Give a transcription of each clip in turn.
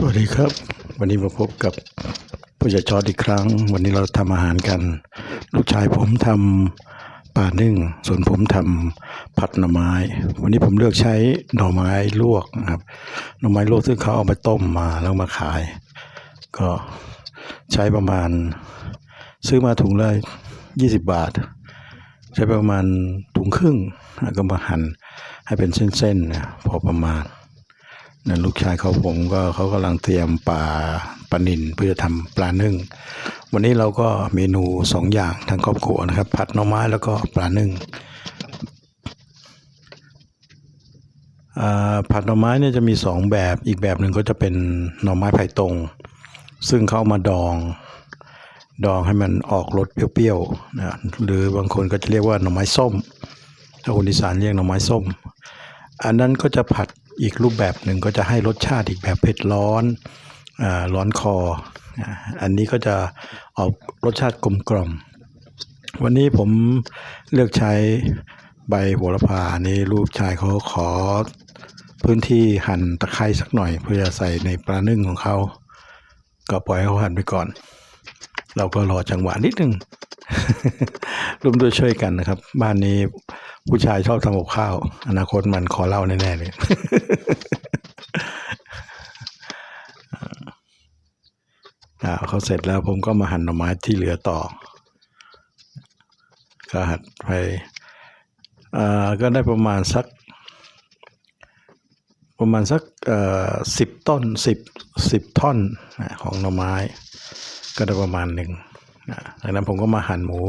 สวัสดีครับ วันนี้มาพบกับผู้จัดจอดอีกครั้ง วันนี้เราทำอาหารกัน ลูกชายผมทำปลานึ่ง ส่วนผมทำผัดหน่อไม้ วันนี้ผมเลือกใช้หน่อไม้ลวกนะครับหน่อไม้ลวกซึ่งเขาเอาไปต้มมาแล้วมาขาย ก็ใช้ประมาณ ซื้อมาถุงละยี่สิบบาท ใช้ประมาณถุงครึ่งแล้วก็มาหั่นให้เป็นเส้นๆนะพอประมาณ นั่นลูกชายเขาผมก็เขากำลังเตรียมปลาปลานินเพื่อทำปลานึ่ง วันนี้เราก็เมนูสองอย่างทางครอบครัวนะครับ ผัดหน่อไม้แล้วก็ปลานึ่งอ่าผัดหน่อไม้เนี่ยจะมีสองแบบอีกแบบหนึ่งก็จะเป็นหน่อไม้ไผ่ตรง ซึ่งเขาเอามาดองดองให้มันออกรสเปรี้ยวๆนะหรือบางคนก็จะเรียกว่าหน่อไม้ส้มถ้าคนอีสานเรียกหน่อไม้ส้ม อันนั้นก็จะผัด อีกรูปแบบหนึ่งก็จะให้รสชาติอีกแบบเผ็ดร้อนอ่าร้อนคอ อันนี้ก็จะออกรสชาติกลมกล่อม วันนี้ผมเลือกใช้ใบโหระพานนี้ลูกชายเขาขอพื้นที่หั่นตะไคร้สักหน่อย เพื่อใส่ในปลานึ่งของเขา ก็ปล่อยให้เขาหั่นไปก่อน เราก็รอจังหวะนิดนึงร่วมด้วยช่วยกันนะครับ บ้านนี้ ผู้ชายชอบทำกับข้าว อนาคตมันขอเล่าแน่ ๆ เลยอ่าเขาเสร็จแล้วผมก็มาหั่นหน่อไม้ที่เหลือต่อ ก็หั่นไปอ่าก็ได้ประมาณสัก ประมาณสักอสิบต้นสิบสิบท่อนของหน่อไม้ ก็ได้ประมาณหนึ่งนะดังนั้นผมก็มาหั่นหมู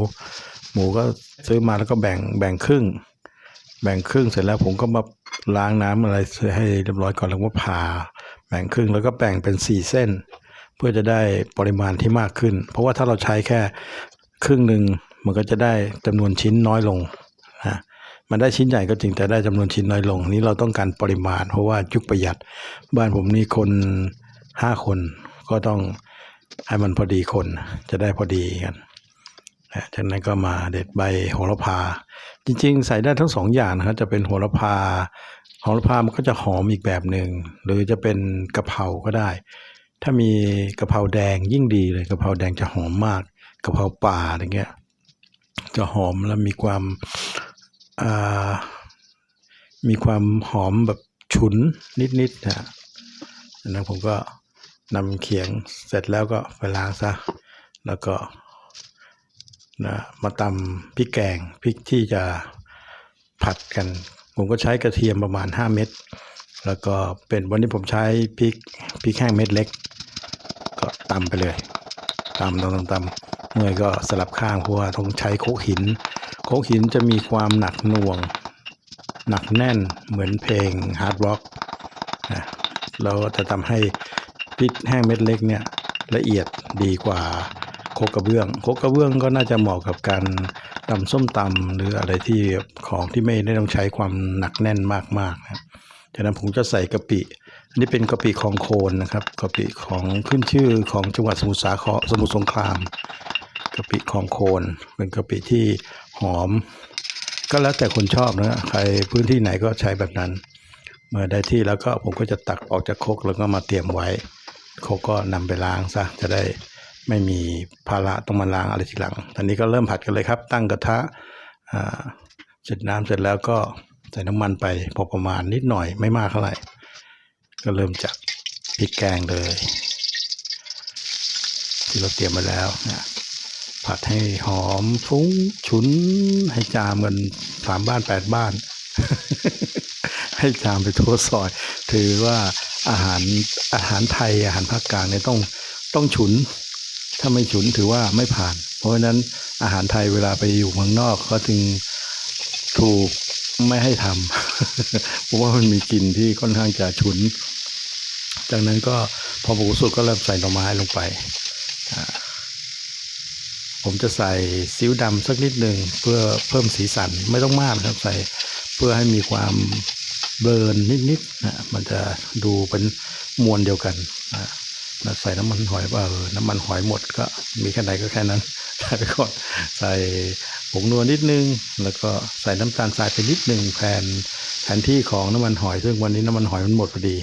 หมูก็ซื้อมาแล้วก็แบ่งแบ่งครึ่ง แบ่งครึ่งเสร็จแล้วผมก็มาล้างน้ำอะไรให้เรียบร้อยก่อนแล้วก็ผ่าแบ่งครึ่งแล้วก็แบ่งเป็นสี่เส้น เพื่อจะได้ปริมาณที่มากขึ้น เพราะว่าถ้าเราใช้แค่ครึ่งหนึ่งมันก็จะได้จำนวนชิ้นน้อยลงนะมันได้ชิ้นใหญ่ก็จริงแต่ได้จำนวนชิ้นน้อยลง นี่เราต้องการปริมาณ เพราะว่ายุคประหยัด บ้านผมนี่คนห้าคนก็ต้องให้มันพอดีคนจะได้พอดีกัน จากนั้นก็มาเด็ดใบโหระพา จริงๆ ใส่ได้ทั้งสองอย่างนะครับจะเป็นโหระพาโหระพามันก็จะหอมอีกแบบหนึ่งหรือจะเป็นกะเพราก็ได้ ถ้ามีกะเพราแดงยิ่งดีเลยกะเพราแดงจะหอมมากกะเพราป่าอะไรเงี้ยจะหอมแล้วมีความมีความหอมแบบฉุนนิดๆนะดังนั้นผมก็นำเขียงเสร็จแล้วก็ไปล้างซะ แล้วก็ นะมาตำพริกแกงพริกที่จะผัดกัน ผมก็ใช้กระเทียมประมาณ 5 เม็ดแล้วก็เป็นวันนี้ผมใช้พริกพริกแห้งเม็ดเล็ก ก็ตำไปเลยตำตำตำตำเมื่อยก็สลับข้างเพราะว่าต้องใช้โคกหิน โคกหินจะมีความหนักหน่วง หนักแน่นเหมือนเพลงฮาร์ดร็อกนะแล้วจะทำให้พริกแห้งเม็ดเล็กเนี่ยละเอียดดีกว่า โคกระเบื้องโคกระเบื้องก็น่าจะเหมาะกับการตำส้มตำหรืออะไรที่ของที่ไม่ได้ต้องใช้ความหนักแน่นมากๆนะครับฉะนั้นผมจะใส่กะปิ อันนี้เป็นกะปิของโคนนะครับกะปิของขึ้นชื่อของจังหวัดสมุทรสาครสมุทรสงครามกะปิของโคน เป็นกะปิที่หอม ก็แล้วแต่คนชอบนะใครพื้นที่ไหนก็ใช้แบบนั้น เมื่อได้ที่แล้วก็ผมก็จะตักออกจากโคกแล้วก็มาเตรียมไว้โคกก็นำไปล้างซะจะได้ ไม่มีภาระต้องมาล้างอะไรทีหลัง ตอนนี้ก็เริ่มผัดกันเลยครับ ตั้งกระทะเสร็จน้ำเสร็จแล้วก็ใส่น้ำมันไปพอประมาณนิดหน่อยไม่มากเท่าไหร่ ก็เริ่มจากพริกแกงเลย ที่เราเตรียมมาแล้วนะผัดให้หอมฟุ้งฉุน ให้จามกันสามบ้านแปดบ้าน ให้จามไปทั่วซอย ถือว่าอาหารอาหารไทยอาหารภาคกลางเนี่ยต้องต้องฉุน ถ้าไม่ฉุนถือว่าไม่ผ่าน เพราะฉะนั้นอาหารไทยเวลาไปอยู่เมืองนอกก็จึงถูกไม่ให้ทำเพราะว่ามันมีกลิ่นที่ค่อนข้างจะฉุน จากนั้นก็พอปรุงสุกก็เริ่มใส่หน่อไม้ลงไป ผมจะใส่ซีอิ๊วดำสักนิดหนึ่งเพื่อเพิ่มสีสันไม่ต้องมากครับใส่เพื่อให้มีความเบิร์นนิดๆนะมันจะดูเป็นมวลเดียวกัน ใส่น้ำมันหอยว่าเออน้ำมันหอยหมดก็มีแค่ไหนก็แค่นั้นใส่ไปก่อนใส่ผงนัวนิดนึง แล้วก็ใส่น้ำตาลทรายไปนิดนึงแทนแทนที่ของน้ำมันหอย ซึ่งวันนี้น้ำมันหอยมันหมดพอดี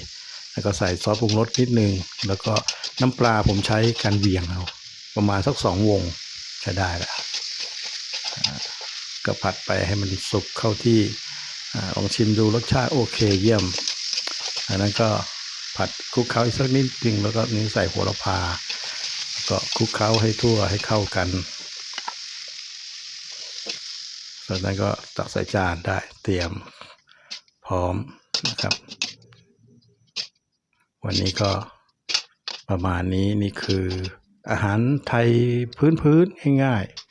แล้วก็ใส่ซอสปรุงรสนิดนึง แล้วก็น้ำปลาผมใช้การเวียงเอาประมาณสักสองวงใช้ได้แล้วก็ผัดไปให้มันสุกเข้าที่ลองชิมดูรสชาติโอเคเยี่ยมอันนั้นก็ ผัดคลุกเคล้าอีกสักนิดนึงแล้วก็นี้ใส่โหระพา ก็คลุกเคล้าให้ทั่วให้เข้ากันจากนั้นก็ตักใส่จานได้เตรียมพร้อมนะครับ วันนี้ก็ประมาณนี้นี่คืออาหารไทยพื้นๆง่ายๆ